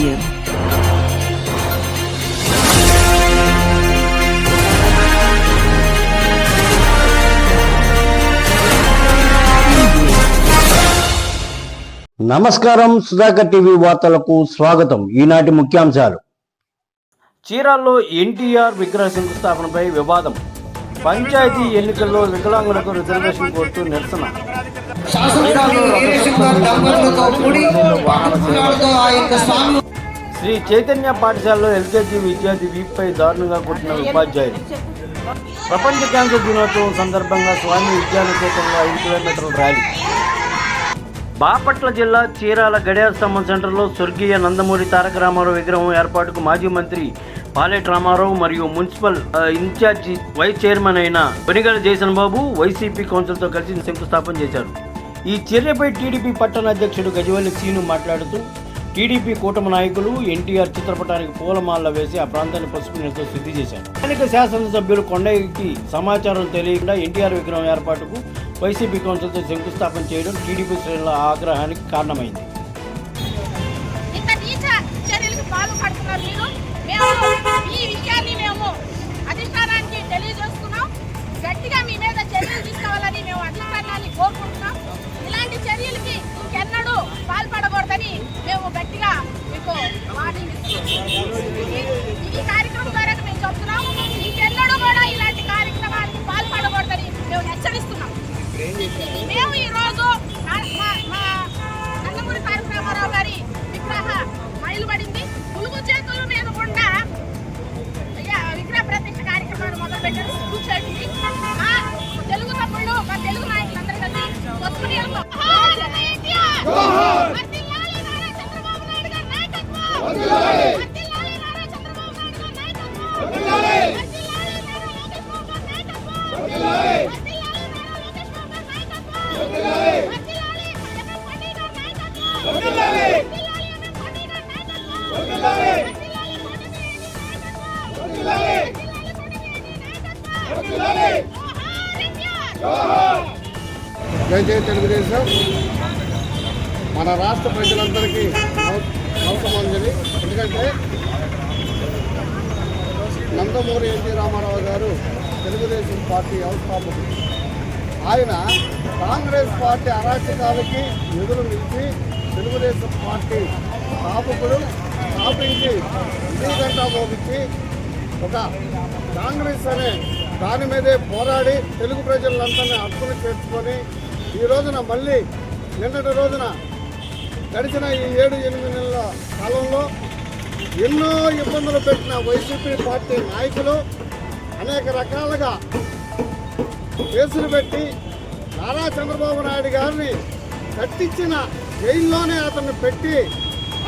Media. నమస్కారం Sudhakar TV వార్తలకు స్వాగతం. ఈనాటి ముఖ్యాంశాలు. చీరాల్లో ఎన్టీఆర్ విగ్రహ శంకుస్థాపనపై వివాదం. పంచాయతీ ఎన్నికల్లో వికలాంగులకు రిజర్వేషన్ కోరుతూ నిరసన. శ్రీ చైతన్య పాఠశాలలో ఎల్కేజీ విద్యార్థి వీపై దారుణంగా కొట్టిన ఉపాధ్యాయులు ప్రపంచ క్యాన్సర్ దినోత్సవం సందర్భంగా స్వామి విద్యానికేతనంలో ఐదు కిలోమీటర్ల ర్యాలీ. బాపట్ల జిల్లా చీరాల గడియార స్తంభం సెంటర్లో స్వర్గీయ నందమూరి తారక రామారావు విగ్రహం ఏర్పాటుకు మాజీ మంత్రి పాలెట్ రామారావు మరియు మున్సిపల్ ఇన్ఛార్జి వైస్ చైర్మన్ అయిన బొనిగల జయసన్ బాబు వైసీపీ కౌన్సిల్తో కలిసి శంకుస్థాపన చేశారు. ఈ చర్యపై టీడీపీ పట్టణ అధ్యక్షుడు గజవల్లి సీను మాట్లాడుతూ టీడీపీ కూటమి నాయకులు ఎన్టీఆర్ చిత్రపటానికి పూలమాల వేసి ఆ ప్రాంతాన్ని పసుపు నీళ్ళతో శుద్ధి చేశారు. స్థానిక శాసనసభ్యులు కొండయ్యకి సమాచారం తెలియకుండా ఎన్టీఆర్ విగ్రహం ఏర్పాటుకు వైసీపీ కౌన్సిల్తో శంకుస్థాపన చేయడం టీడీపీ శ్రేణుల ఆగ్రహానికి కారణమైంది. గట్టిగా మీ మీద చర్యలు తీసుకోవాలని మేము అధిష్టానాన్ని కోరుకుంటున్నాం. ఇలాంటి చర్యలకి ఎన్నడూ పాల్పడకూడదని మేము గట్టిగా మీకు వార్నింగ్ ఇస్తున్నాం. ఈ- కార్యక్రమం ద్వారా మేము చెప్తున్నాం ఇంకెన్నడూ కూడా ఇలాంటి కార్యక్రమానికి పాల్పడకూడదని మేము హెచ్చరిస్తున్నాం మేము ఈరోజు జై జై తెలుగుదేశం. మన రాష్ట్ర ప్రజలందరికీ నమ- ఎందుకంటే నందమూరి ఎన్టీ రామారావు గారు తెలుగుదేశం పార్టీ వ్యవస్థాపకుడు ఆయన కాంగ్రెస్ పార్టీ అరాచకాలకి ఎదురు నిలిచి తెలుగుదేశం పార్టీ స్థాపకుడు స్థాపించి విజయగంటా మోపించి ఒక కాంగ్రెస్ అనే దాని మీదే పోరాడి తెలుగు ప్రజలందరినీ అర్థం చేసుకొని ఈ రోజున మళ్ళీ నిన్నటి రోజున గడిచిన ఈ ఏడు ఎనిమిది నెలల కాలంలో ఎన్నో ఇబ్బందులు పెట్టిన వైసీపీ పార్టీ నాయకులు అనేక రకాలుగా కేసులు పెట్టి నారా చంద్రబాబు నాయుడు గారిని కట్టించిన జైల్లోనే అతన్ని పెట్టి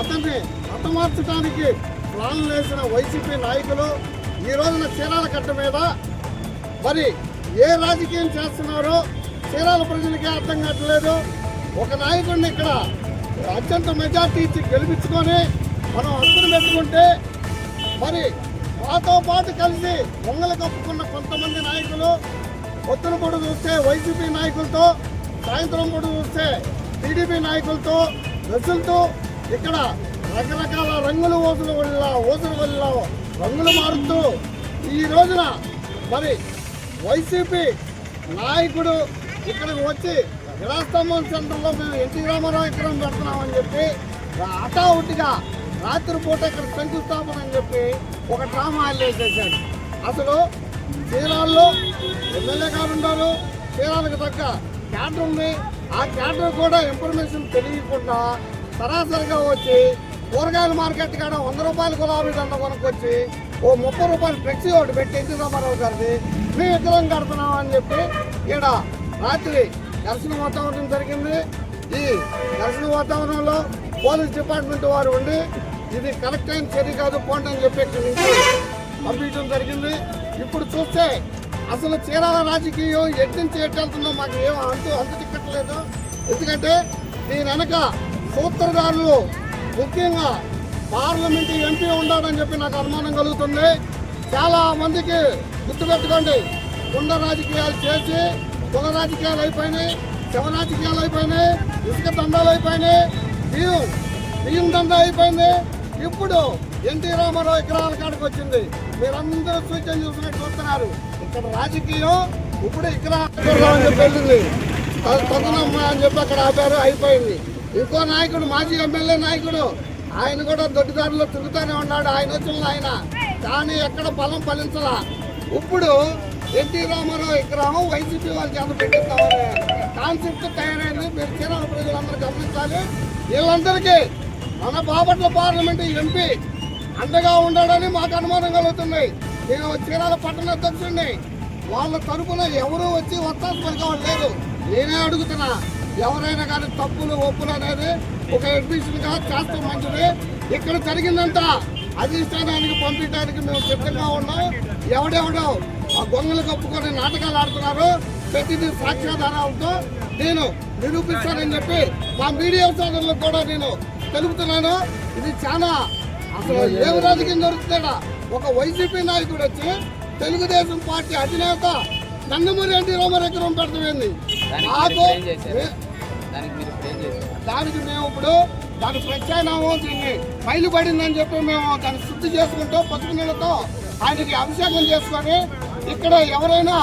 అతన్ని హతమార్చడానికి ప్లాన్లు వేసిన వైసీపీ నాయకులు ఈ రోజున చీరాల కట్ట మీద మరి ఏ రాజకీయం చేస్తున్నారో చీరాల ప్రజలకి అర్థం కావట్లేదు. ఒక నాయకుడిని ఇక్కడ అత్యంత మెజార్టీ ఇచ్చి గెలిపించుకొని మనం హక్కును పెట్టుకుంటే మరి మాతో పాటు కలిసి పొంగలు కప్పుకున్న కొంతమంది నాయకులు పొద్దున పొడు చూస్తే వైసీపీ నాయకులతో సాయంత్రం పొడు చూస్తే టీడీపీ నాయకులతో డ్రెస్సులతో ఇక్కడ రకరకాల రంగుల ఓసులు వల్ల ఓసులు వల్ల రంగులు మారుతూ ఈ రోజున మరి వైసీపీ నాయకుడు ఇక్కడికి వచ్చి విలాస్తంభం సెంటర్లో మేము ఎన్టీ రామారావు ఇక్కడ పెడుతున్నామని చెప్పి హఠావుటిగా రాత్రిపూట ఇక్కడ శంకుస్థాపన అని చెప్పి ఒక డ్రామా చేశాడు. అసలు చీరాల్లో ఎమ్మెల్యే గారు ఉన్నారు చీరాలకు తగ్గ క్యాడర్ ఉంది. ఆ క్యాడర్ కూడా ఇన్ఫర్మేషన్ తెలియకుండా సరాసరిగా వచ్చి కూరగాయల మార్కెట్ కాడ వంద రూపాయల గులాబీ దండ కొనుక్కొచ్చి ఓ ముప్పై రూపాయలు ఫ్లెక్సీ ఒకటి పెట్టి ఎన్టీ రామారావు గారిది? మేము విగ్రహం కడుతున్నాం అని చెప్పి ఈడ రాత్రి దర్శన వాతావరణం జరిగింది. ఈ దర్శన వాతావరణంలో పోలీస్ డిపార్ట్మెంట్ వారు ఉండి ఇది కరెక్ట్ అయిన చర్య కాదు పోండి అని చెప్పి ఇక్కడి నుంచి పంపించడం జరిగింది. ఇప్పుడు చూస్తే అసలు చీరాల రాజకీయం ఎటు నుంచి మాకు ఏం అంతు అంతు చిక్కట్లేదు ఎందుకంటే దీని వెనక సూత్రధారులు ముఖ్యంగా పార్లమెంట్ ఎంపీ ఉండాలని చెప్పి నాకు అనుమానం కలుగుతుంది. చాలా మందికి గుర్తుపెట్టుకోండి కుండ రాజకీయాలు చేసి కుల రాజకీయాలు అయిపోయినాయి శవ రాజకీయాలు అయిపోయినాయి ఇసుక దండాలు అయిపోయినాయి. బియ్యం బియ్యం దండ అయిపోయింది. ఇప్పుడు ఎన్టీ రామారావు విగ్రహాల కాడికి వచ్చింది. మీరందరూ సూచన చూసినట్టు చూస్తున్నారు. ఇక్కడ రాజకీయం ఇప్పుడు విగ్రహాలు చెప్పి వెళ్ళింది. తొందరమ్మ అని చెప్పి అక్కడ ఆపారు అయిపోయింది. ఇంకో నాయకుడు మాజీ ఎమ్మెల్యే నాయకుడు ఆయన కూడా దొడ్డిదారిలో తిరుగుతూనే ఉన్నాడు. ఆయన వచ్చిన ఆయన. కానీ ఎక్కడ బలం ఫలించలా. ఇప్పుడు ఎన్టీ రామారావు విగ్రహం వైసీపీ వాళ్ళు చేత పెట్టిస్తామని కాన్సెప్ట్ తయారైంది. మీరు చీరాల ప్రజలందరూ గమనించాలి. వీళ్ళందరికీ మన బాపట్ల పార్లమెంట్ ఎంపీ అండగా ఉండడని మాకు అనుమానం కలుగుతున్నాయి. నేను చీరాల పట్టణ అధ్యక్షుడిని. వాళ్ళ తరపున ఎవరూ వచ్చి వత్తాసు పలికేవాళ్ళు లేదు. నేనే అడుగుతున్నా. ఎవరైనా కానీ తప్పులు ఒప్పులు అనేది ఒక అడ్మిషన్గా చేస్తాం చేస్తే మంచిది. ఇక్కడ జరిగిందంతా అధిష్టానానికి పంపించడానికి మేము సిద్ధంగా ఉన్నాం. ఎవడెవడో ఆ గొంగలు కప్పుకొని నాటకాలు ఆడుతున్నారు. ప్రతిదీ సాక్ష్యాధారాలతో నేను నిరూపిస్తానని చెప్పి మా మీడియా సోదరులకు కూడా నేను తెలుపుతున్నాను. ఇది చాలా అసలు ఏం రాజకీయం జరుగుతుందా ఒక వైసీపీ నాయకుడు వచ్చి తెలుగుదేశం పార్టీ అధినేత నందమూరి విగ్రహం పెడతామైంది నాకు దానికి మేము ఇప్పుడు దాని ప్రత్యామ్నాయం దీన్ని మైలు పడిందని చెప్పి మేము దాన్ని శుద్ధి చేసుకుంటూ పసుపు నీళ్ళతో ఆయనకి అభిషేకం చేసుకొని ఇక్కడ ఎవరైనా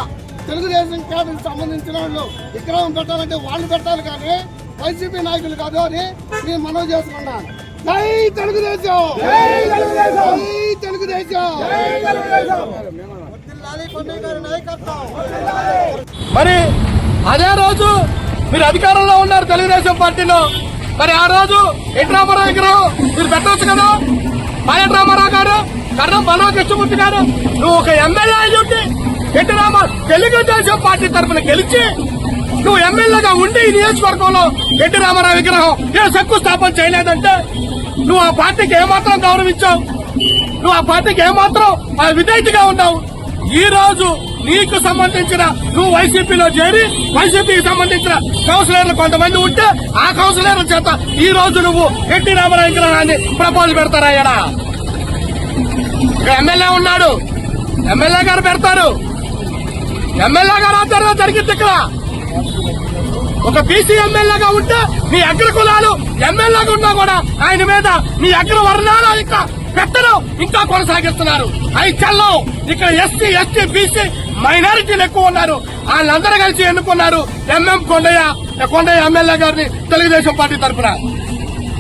తెలుగుదేశం పార్టీకి సంబంధించిన వాళ్ళు విగ్రహం పెట్టాలంటే వాళ్ళు పెట్టాలి కానీ వైసీపీ నాయకులు కాదు అని నేను మనవి చేసుకున్నాను. జై తెలుగుదేశం! జై తెలుగుదేశం! మరి అదే రోజు మీరు అధికారంలో ఉన్నారు తెలుగుదేశం పార్టీలో. మరి ఆ రోజు ఎన్టీ రామారావు విగ్రహం మీరు పెట్టవచ్చు కదా? పాయట రామారావు గారు కర్ణం బలవ కృష్ణమూర్తి గారు నువ్వు ఒక ఎమ్మెల్యే అయి ఉండి ఎన్టీ రామా తెలుగుదేశం పార్టీ తరఫున గెలిచి నువ్వు ఎమ్మెల్యేగా ఉండి ఈ నియోజకవర్గంలో ఎన్టీ రామారావు విగ్రహం నేను శంకుస్థాపన చేయలేదంటే నువ్వు ఆ పార్టీకి ఏమాత్రం గౌరవించావు? నువ్వు ఆ పార్టీకి ఏమాత్రం ఆ విధేయతగా ఉన్నావు? ఈ రోజు నీకు సంబంధించిన నువ్వు వైసీపీలో చేరి వైసీపీకి సంబంధించిన కౌన్సిలర్లు కొంతమంది ఉంటే ఆ కౌన్సిలర్ల చేత ఈ రోజు నువ్వు ఎన్టీ రామారావు ప్రపోజల్ పెడతారా ఇక్కడ ఎమ్మెల్యే ఉన్నాడు. ఎమ్మెల్యే గారు పెడతారు. ఎమ్మెల్యే గారు అంతర్గా జరిగింది ఇక్కడ. ఒక బీసీ ఎమ్మెల్యేగా ఉంటే మీ అగ్ర కులాలు ఎమ్మెల్యేగా ఉన్నా కూడా ఆయన మీద మీ అగ్ర వర్ణాలు ఇంకా పెట్టడం ఇంకా కొనసాగిస్తున్నారు. అవి ఇక్కడ ఎస్సీ ఎస్టీ బీసీ మైనారిటీలు ఎక్కువ ఉన్నారు. వాళ్ళందరూ కలిసి ఎన్నుకున్నారు. ఎంఎం కొండయ్య కొండయ్య ఎమ్మెల్యే గారిని తెలుగుదేశం పార్టీ తరఫున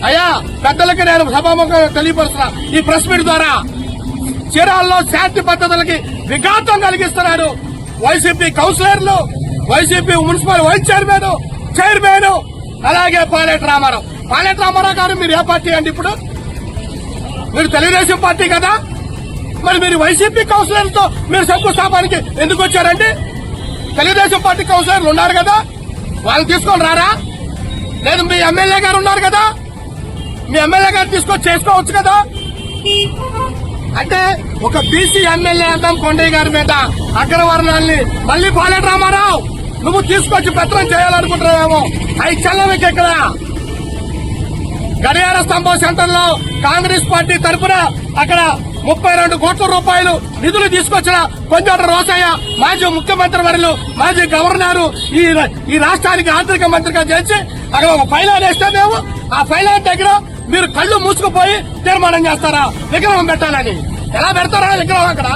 అయ్యా పెద్దలకి నేను సభాముఖంగా తెలియపరుస్తున్నా. ఈ ప్రెస్ మీట్ ద్వారా చీరాల్లో శాంతి పద్ధతులకి విఘాతం కలిగిస్తున్నారు. వైసీపీ కౌన్సిలర్లు YCP municipal vice chairman chairman అలాగే పాలెట్ రామారావు. పాలెట్ రామారావు గారు మీరు ఏ పార్టీ అండి ఇప్పుడు? మీరు తెలుగుదేశం పార్టీ కదా? మరి మీరు వైసీపీ కౌన్సిలర్లతో మీరు శంకుస్థాపానికి ఎందుకు వచ్చారండి? తెలుగుదేశం పార్టీ కౌన్సిలర్లు ఉన్నారు కదా? వాళ్ళు తీసుకొని రారా? లేదు మీ ఎమ్మెల్యే గారు ఉన్నారు కదా? మీ ఎమ్మెల్యే గారు తీసుకొచ్చి చేసుకోవచ్చు కదా? అంటే ఒక బీసీ ఎమ్మెల్యే అందాం కొండయ్య గారి మీద అగ్రవర్ణాల్ని మళ్ళీ పాలెట్ రామారావు. నువ్వు తీసుకొచ్చి పత్రం చేయాలనుకుంటున్నావేమో? అవి చల్లవికి ఇక్కడ గడియార స్తంభం సెంటర్లో కాంగ్రెస్ పార్టీ తరఫున అక్కడ ముప్పై రెండు కోట్ల రూపాయలు నిధులు తీసుకొచ్చిన కొంచెం రోసయ్య మాజీ ముఖ్యమంత్రి వర్యులు మాజీ గవర్నర్ ఈ ఈ రాష్ట్రానికి ఆర్థిక మంత్రిగా చేసి అక్కడ ఒక ఫైలాన్ వేస్తే మేము ఆ ఫైలాన్ దగ్గర మీరు కళ్ళు మూసుకుపోయి తీర్మానం చేస్తారా? విగ్రహం పెట్టాలని. ఎలా పెడతారా విగ్రహం అక్కడ?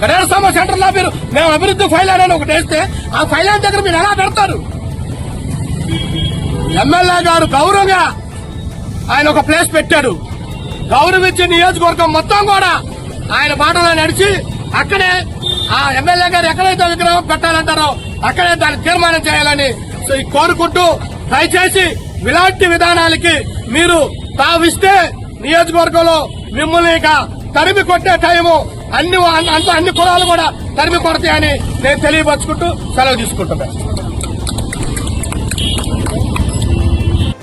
గడియార స్తంభం సెంటర్లో మీరు మేము అభివృద్ధి ఫైలాన్ అని ఒకటి వేస్తే ఆ ఫైలాన్ దగ్గర మీరు ఎలా పెడతారు? ఎమ్మెల్యే గారు గౌరవంగా ఆయన ఒక ప్లేస్ పెట్టాడు. గౌరవించే నియోజకవర్గం మొత్తం కూడా ఆయన బాటలో నడిచి అక్కడే ఆ ఎమ్మెల్యే గారు ఎక్కడైతే విగ్రహం పెట్టాలంటారో అక్కడే దాన్ని తీర్మానం చేయాలని సో కోరుకుంటూ దయచేసి ఇలాంటి విధానాలకి మీరు తావిస్తే నియోజకవర్గంలో మిమ్మల్ని ఇక తరిమి కొట్టే టైము అన్ని అంత అన్ని కులాలు కూడా తరిమి కొడతాయని నేను తెలియపరుచుకుంటూ సెలవు తీసుకుంటున్నాను.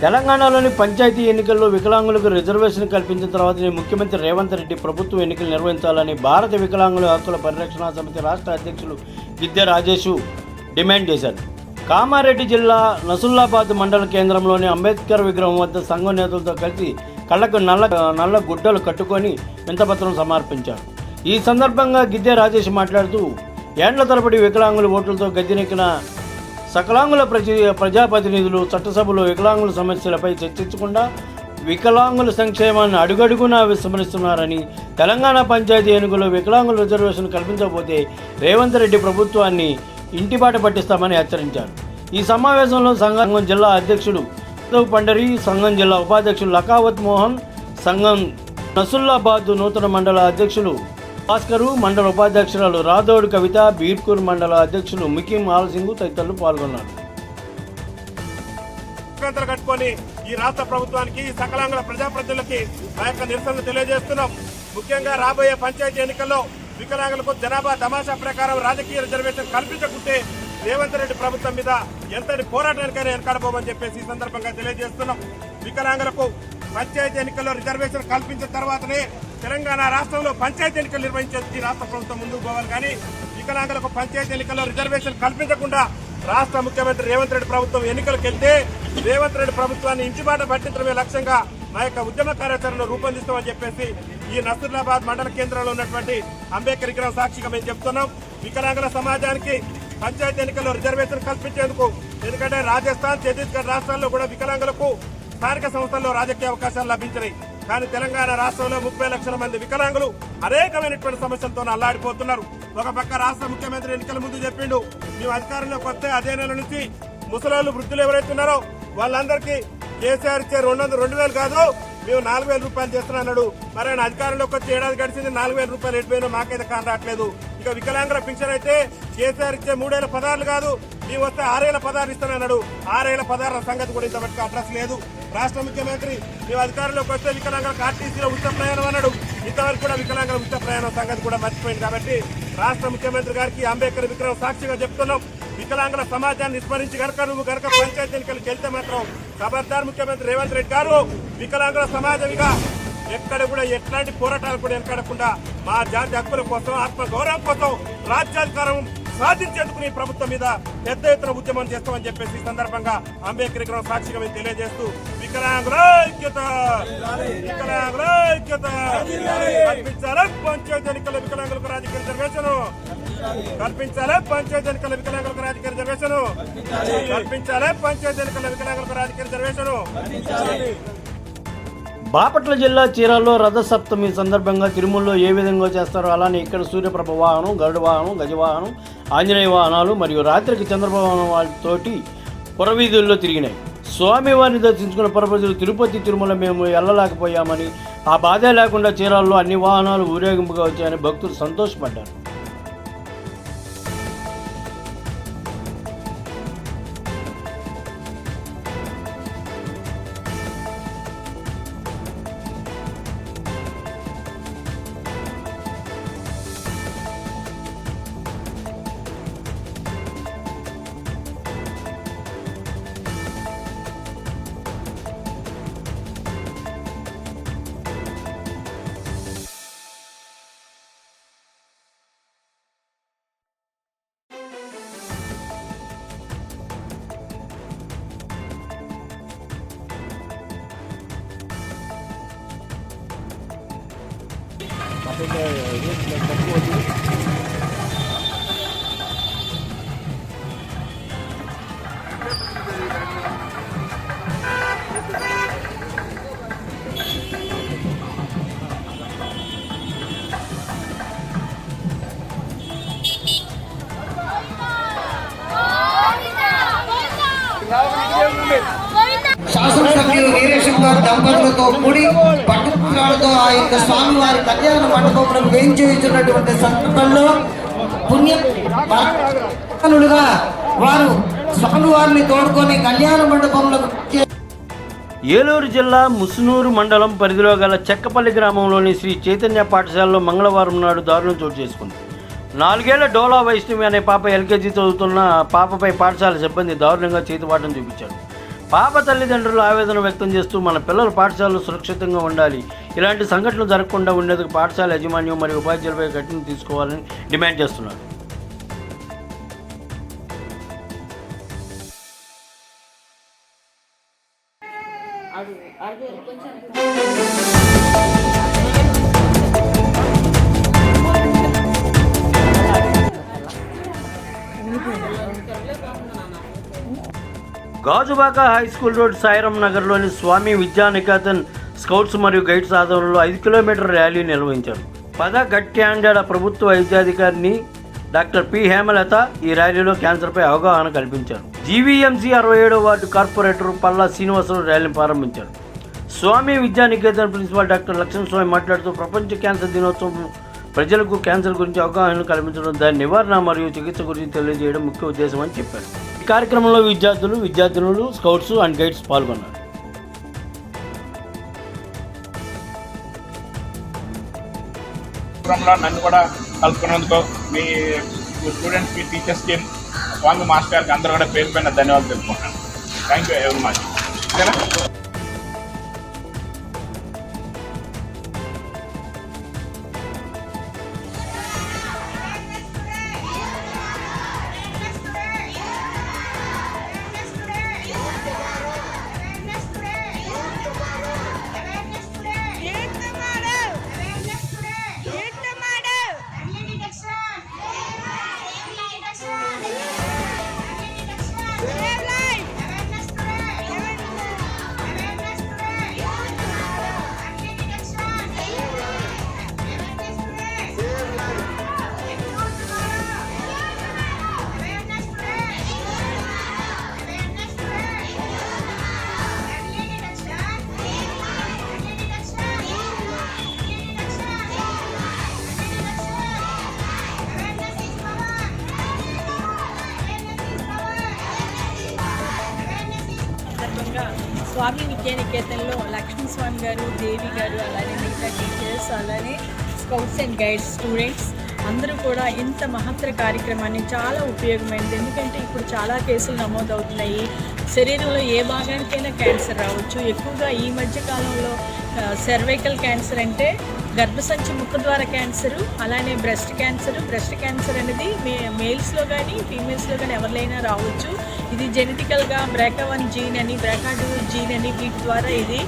తెలంగాణలోని పంచాయతీ ఎన్నికల్లో వికలాంగులకు రిజర్వేషన్ కల్పించిన తర్వాత ముఖ్యమంత్రి రేవంత్ రెడ్డి ప్రభుత్వ ఎన్నికలు నిర్వహించాలని భారత వికలాంగుల హక్కుల పరిరక్షణ సమితి రాష్ట్ర అధ్యక్షులు గిద్దె రాజేషు డిమాండ్ చేశారు. కామారెడ్డి జిల్లా నసుల్లాబాద్ మండల కేంద్రంలోని అంబేద్కర్ విగ్రహం వద్ద సంఘం నేతలతో కలిసి కళ్ళకు నల్ల నల్ల గుడ్డలు కట్టుకొని వింతపత్రం సమర్పించారు. ఈ సందర్భంగా గిద్దె రాజేష్ మాట్లాడుతూ ఏండ్ల తరబడి వికలాంగుల ఓట్లతో గద్దెనెక్కిన సకలాంగుల ప్రజ ప్రజాప్రతినిధులు చట్టసభలో వికలాంగుల సమస్యలపై చర్చించకుండా వికలాంగుల సంక్షేమాన్ని అడుగడుగునా విస్మరిస్తున్నారని తెలంగాణ పంచాయతీ ఎన్నికల్లో వికలాంగుల రిజర్వేషన్ కల్పించకపోతే రేవంత్ రెడ్డి ప్రభుత్వాన్ని ఇంటిబాట పట్టిస్తామని హెచ్చరించారు. ఈ సమావేశంలో సంఘం జిల్లా అధ్యక్షుడు ఉద్ధవ్ పండరి సంఘం జిల్లా ఉపాధ్యక్షుడు లకావత్ మోహన్ సంఘం నసుల్లాబాద్ నూతన మండల అధ్యక్షులు భాస్కరు మండల ఉపాధ్యక్షురాలు రాథోడ్ కవిత బీర్కూర్ మండల అధ్యక్షులు ముఖిం ఆల్సింగ్ తదితరులు పాల్గొన్నారు. కట్టుకొని ఈ రాష్ట్ర ప్రభుత్వానికి సకలాంగుల ప్రజాప్రతినిధులకి ఆ యొక్క నిరసన తెలియజేస్తున్నాం. ముఖ్యంగా రాబోయే పంచాయతీ ఎన్నికల్లో వికలాంగులకు జనాభా తమాషా ప్రకారం రాజకీయ రిజర్వేషన్ కల్పించకుంటే రేవంత్ రెడ్డి ప్రభుత్వం మీద ఎంతటి పోరాటానికైనా వెనకాడబోమని చెప్పేసి ఈ సందర్భంగా తెలియజేస్తున్నాం. వికలాంగులకు పంచాయతీ ఎన్నికల్లో రిజర్వేషన్ కల్పించిన తర్వాతనే తెలంగాణ రాష్ట్రంలో పంచాయతీ ఎన్నికలు నిర్వహించేందుకు రాష్ట్ర ప్రభుత్వం ముందుకు పోవాలి. కానీ వికలాంగులకు పంచాయతీ ఎన్నికల్లో రిజర్వేషన్ కల్పించకుండా రాష్ట్ర ముఖ్యమంత్రి రేవంత్ రెడ్డి ప్రభుత్వం ఎన్నికలకు వెళ్తే రేవంత్ రెడ్డి ప్రభుత్వాన్ని ఇంటిబాట పట్టించడమే లక్ష్యంగా మా యొక్క ఉద్యమ కార్యాచరణను రూపొందిస్తామని చెప్పేసి ఈ నసరులాబాద్ మండల కేంద్రంలో ఉన్నటువంటి అంబేద్కర్ విగ్రహం సాక్షిగా మేము చెప్తున్నాం. వికలాంగుల సమాజానికి పంచాయతీ ఎన్నికల్లో రిజర్వేషన్ కల్పించేందుకు ఎందుకంటే రాజస్థాన్ ఛత్తీస్గఢ్ రాష్ట్రాల్లో కూడా వికలాంగులకు స్థానిక సంస్థల్లో రాజకీయ అవకాశాలు లభించినాయి. కానీ తెలంగాణ రాష్ట్రంలో ముప్పై లక్షల మంది వికలాంగులు అనేకమైనటువంటి సమస్యలతో అల్లాడిపోతున్నారు. ఒక పక్క రాష్ట్ర ముఖ్యమంత్రి ఎన్నికల ముందు చెప్పిండు మేము అధికారంలోకి వస్తే అదే నెల నుంచి ముసలాళ్ళు వృద్ధులు ఎవరైతే ఉన్నారో వాళ్ళందరికీ కేసీఆర్ ఇచ్చే రెండు వందలు రెండు వేలు కాదు మేము నాలుగు వేల రూపాయలు చేస్తున్నా అన్నాడు. మరి ఆయన అధికారంలోకి వచ్చి ఏడాది గడిచింది నాలుగు వేల రూపాయలు ఎడిపోయినా మాకైతే కాని రావట్లేదు. ఇక వికలాంగుల పింఛన్ అయితే కేసీఆర్ ఇచ్చే మూడేళ్ళ పదార్లు కాదు మేము వస్తే ఆరేళ్ళ పదార్లు ఇస్తానన్నాడు. ఆరేళ్ళ పదార్ల సంగతి కూడా ఇంతవరకు అడ్రస్ లేదు. రాష్ట్ర ముఖ్యమంత్రి మేము అధికారంలోకి వస్తే వికలాంగులకు ఆర్టీసీలో ఉచిత ప్రయాణం అన్నాడు. ఇంతవరకు కూడా వికలాంగుల ఉచిత ప్రయాణం సంగతి కూడా మర్చిపోయింది కాబట్టి రాష్ట్ర ముఖ్యమంత్రి గారికి అంబేద్కర్ విగ్రహం సాక్షిగా చెప్తున్నాం. వికలాంగుల సమాజాన్ని విస్మరించి గనక నువ్వు గనక పంచాయతీ ఎన్నికలకు వెళ్తే మాత్రం ఖబర్దార్ ముఖ్యమంత్రి రేవంత్ రెడ్డి గారు వికలాంగుల సమాజంగా ఎక్కడ కూడా ఎట్లాంటి పోరాటాలు కూడా వెనకడకుండా మా జాతి హక్కుల కోసం ఆత్మ గౌరవం కోసం రాజ్యాధికారం సాధించేందుకు ప్రభుత్వం మీద పెద్ద ఎత్తున ఉద్యమం చేస్తామని చెప్పేసి ఈ సందర్భంగా అంబేద్కర్ గ్రహం సాక్షిగా మేము తెలియజేస్తూ వికలాంగుల ఐక్యత వికలాంగుల ఐక్యత. కల్పించాలి పంచాయతీ ఎన్నికల వికలాంగులకు రాజకీయ రిజర్వేషన్? కల్పించాలి పంచాయతీ ఎన్నికల వికలాంగులకు రాజకీయ రిజర్వేషన్? కల్పించాలి పంచాయతీ ఎన్నికల వికలాంగులకు రాజకీయ రిజర్వేషన్? బాపట్ల జిల్లా చీరాల్లో రథసప్తమి సందర్భంగా తిరుమలలో ఏ విధంగా చేస్తారో అలానే ఇక్కడ సూర్యప్రభ వాహనం గరుడ వాహనం గజవాహనం ఆంజనేయ వాహనాలు మరియు రాత్రికి చంద్రభవనం వాటితోటి పురవీధుల్లో తిరిగినాయి. స్వామివారిని దర్శించుకున్న పరపతులు తిరుపతి తిరుమల మేము వెళ్ళలేకపోయామని ఆ బాధే లేకుండా చీరాల్లో అన్ని వాహనాలు ఊరేగింపుగా వచ్చాయని భక్తులు సంతోషపడ్డారు. ముడి కూడి ఆ యొక్క స్వామి వారి కళ్యాణ మండపంలో వేయించుతున్నటువంటి సందర్భంలో పుణ్య వారు స్వామి వారిని తోడుకొని కళ్యాణ మండపంలో ఏలూరు జిల్లా ముసునూరు మండలం పరిధిలో గల చెక్కపల్లి గ్రామంలోని శ్రీ చైతన్య పాఠశాలలో మంగళవారం నాడు దారుణం చోటు చేసుకుంది. నాలుగేళ్ళ డోలా వైష్ణవి అనే పాప ఎల్కేజీ చదువుతున్న పాపపై పాఠశాల సిబ్బంది దారుణంగా చేతిపాటం చూపించారు. పాప తల్లిదండ్రులు ఆవేదన వ్యక్తం చేస్తూ మన పిల్లలు పాఠశాలలో సురక్షితంగా ఉండాలి. ఇలాంటి సంఘటనలు జరగకుండా ఉండేందుకు పాఠశాల యాజమాన్యం మరియు ఉపాధ్యాయులపై కఠిన తీసుకోవాలని డిమాండ్ చేస్తున్నారు. Gajuwaka high school road Sairam నగర్లోని స్వామి విద్యానికేతన్ స్కౌట్స్ మరియు గైడ్స్ ఆధ్వర్యంలో ఐదు కిలోమీటర్ ర్యాలీ నిర్వహించారు. పద గట్యాండాడ ప్రభుత్వ వైద్యాధికారిని డాక్టర్ పి హేమలత ఈ ర్యాలీలో క్యాన్సర్పై అవగాహన కల్పించారు. జీవీఎంసీ అరవై ఏడో వార్డు కార్పొరేటర్ పల్లా శ్రీనివాసరావు ర్యాలీని ప్రారంభించారు. స్వామి విద్యానికేతన్ ప్రిన్సిపాల్ డాక్టర్ లక్ష్మణస్వామి మాట్లాడుతూ ప్రపంచ క్యాన్సర్ దినోత్సవం ప్రజలకు క్యాన్సర్ గురించి అవగాహన కల్పించడం దాని నివారణ మరియు చికిత్స గురించి తెలియజేయడం ముఖ్య ఉద్దేశం అని చెప్పారు. ఈ కార్యక్రమంలో విద్యార్థులు విద్యార్థినులు స్కౌట్స్ అండ్ గైడ్స్ పాల్గొన్నారు. నన్ను కూడా కలుపుకున్నందుకు మీ స్టూడెంట్స్ మీ టీచర్స్కి స్వామి మాస్టర్ గారికి అందరూ కూడా పేరు పైన ధన్యవాదాలు తెలుపుకుంటాను థ్యాంక్ యూ వెరీ మచ్ ఓకేనా? స్వామి విద్యానికేతన్లో లక్ష్మీ స్వామి గారు దేవి గారు అలానే మిగతా టీచర్స్ అలానే స్కౌట్స్ అండ్ గైడ్స్ స్టూడెంట్స్ అందరూ కూడా ఇంత మహత్తర కార్యక్రమాన్ని చాలా ఉపయోగమైనది. ఎందుకంటే ఇప్పుడు చాలా కేసులు నమోదవుతున్నాయి. శరీరంలో ఏ భాగానికైనా క్యాన్సర్ రావచ్చు. ఎక్కువగా ఈ మధ్య కాలంలో సెర్వైకల్ క్యాన్సర్ అంటే గర్భసంచి ముఖద్వార క్యాన్సరు అలానే బ్రెస్ట్ క్యాన్సర్. బ్రెస్ట్ క్యాన్సర్ అనేది మే మేల్స్లో కానీ ఫీమేల్స్లో కానీ ఎవరిలైనా రావచ్చు. ఇది జెనెటికల్గా బ్రేకా వన్ జీన్ అని బ్రేకా టూ జీన్ అని వీటి ద్వారా ఇది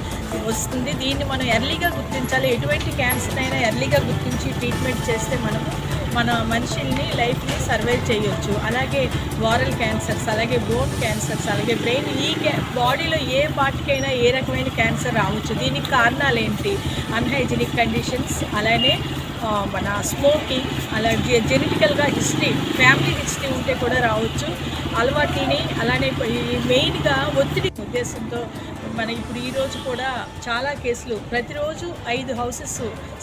వస్తుంది. దీన్ని మనం ఎర్లీగా గుర్తించాలి. ఎటువంటి క్యాన్సర్ అయినా ఎర్లీగా గుర్తించి ట్రీట్మెంట్ చేస్తే మనము మన మనుషుల్ని లైఫ్ని సర్వైవ్ చేయొచ్చు. అలాగే వారల్ క్యాన్సర్స్ అలాగే బోన్ క్యాన్సర్స్ అలాగే బ్రెయిన్ ఈ క్యా బాడీలో ఏ పార్ట్కైనా ఏ రకమైన క్యాన్సర్ రావచ్చు. దీనికి కారణాలు ఏంటి అన్హైజీనిక్ కండిషన్స్ అలానే మన స్మోకింగ్ అలాగే జెనెటికల్గా హిస్టరీ ఫ్యామిలీ హిస్టరీ ఉంటే కూడా రావచ్చు. అలవాటుని అలానే మెయిన్గా ఒత్తిడి ఉద్దేశంతో మన ఇప్పుడు ఈరోజు కూడా చాలా కేసులు ప్రతిరోజు ఐదు హౌసెస్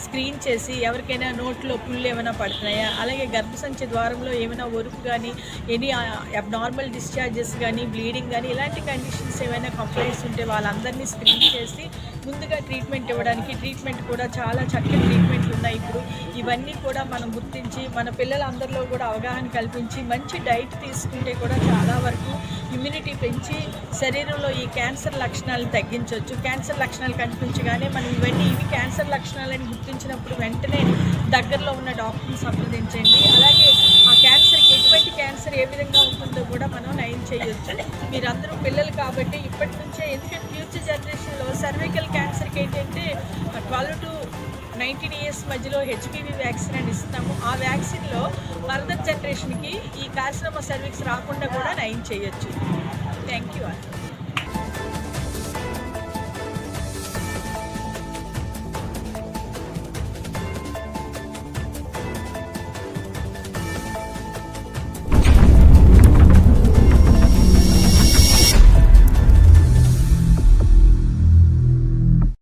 స్క్రీన్ చేసి ఎవరికైనా నోట్లో పుళ్ళు ఏమైనా పడుతున్నాయా? అలాగే గర్భసంచి ద్వారంలో ఏమైనా ఒరుపు కానీ ఎనీ అబ్నార్మల్ డిశ్చార్జెస్ కానీ బ్లీడింగ్ కానీ ఇలాంటి కండిషన్స్ ఏమైనా కంప్లైంట్స్ ఉంటే వాళ్ళందరినీ స్క్రీన్ చేసి ముందుగా ట్రీట్మెంట్ ఇవ్వడానికి ట్రీట్మెంట్ కూడా చాలా చక్కటి ట్రీట్మెంట్లు ఉన్నాయి ఇప్పుడు. ఇవన్నీ కూడా మనం గుర్తించి మన పిల్లలందరిలో కూడా అవగాహన కల్పించి మంచి డైట్ తీసుకుంటే కూడా చాలా వరకు ఇమ్యూనిటీ పెంచి శరీరంలో ఈ క్యాన్సర్ లక్షణాలను తగ్గించవచ్చు క్యాన్సర్ లక్షణాలు కనిపించగానే మనం ఇవన్నీ ఇవి క్యాన్సర్ లక్షణాలని గుర్తించినప్పుడు వెంటనే దగ్గరలో ఉన్న డాక్టర్ని సంప్రదించండి. అలాగే ఆ క్యాన్సర్ క్యాన్సర్ ఏ విధంగా ఉంటుందో కూడా మనం నయం చేయొచ్చు. మీరందరూ పిల్లలు కాబట్టి ఇప్పటి నుంచే ఎందుకంటే ఫ్యూచర్ జనరేషన్లో సర్వికల్ క్యాన్సర్కి ఏంటంటే ట్వెల్వ్ టు నైన్టీన్ ఇయర్స్ మధ్యలో హెచ్పివి వ్యాక్సిన్ అని ఇస్తున్నాము. ఆ వ్యాక్సిన్లో ఫర్దర్ జనరేషన్కి ఈ కార్సినమా సర్వీక్స్ రాకుండా కూడా నయం చేయొచ్చు. Thank you